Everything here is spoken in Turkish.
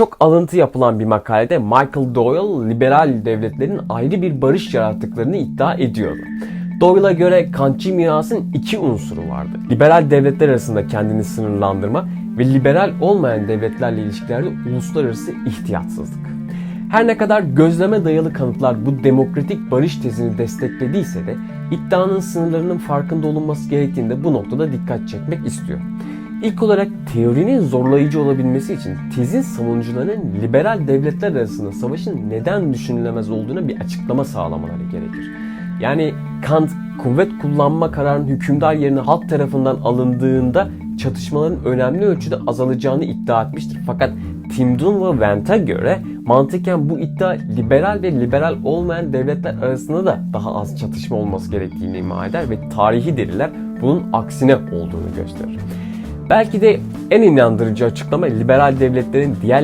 Çok alıntı yapılan bir makalede Michael Doyle liberal devletlerin ayrı bir barış yarattıklarını iddia ediyordu. Doyle'a göre Kantçı mirasın iki unsuru vardı. Liberal devletler arasında kendini sınırlandırma ve liberal olmayan devletlerle ilişkilerde uluslararası ihtiyatsızlık. Her ne kadar gözleme dayalı kanıtlar bu demokratik barış tezini desteklediyse de iddianın sınırlarının farkında olunması gerektiğini de bu noktada dikkat çekmek istiyor. İlk olarak teorinin zorlayıcı olabilmesi için tezin savunucularının liberal devletler arasında savaşın neden düşünülemez olduğuna bir açıklama sağlamaları gerekir. Yani Kant kuvvet kullanma kararının hükümdar yerine halk tarafından alındığında çatışmaların önemli ölçüde azalacağını iddia etmiştir. Fakat Tim Dunn ve Vent'e göre mantıken bu iddia liberal ve liberal olmayan devletler arasında da daha az çatışma olması gerektiğini ima eder ve tarihi deliller bunun aksine olduğunu gösterir. Belki de en inandırıcı açıklama liberal devletlerin diğer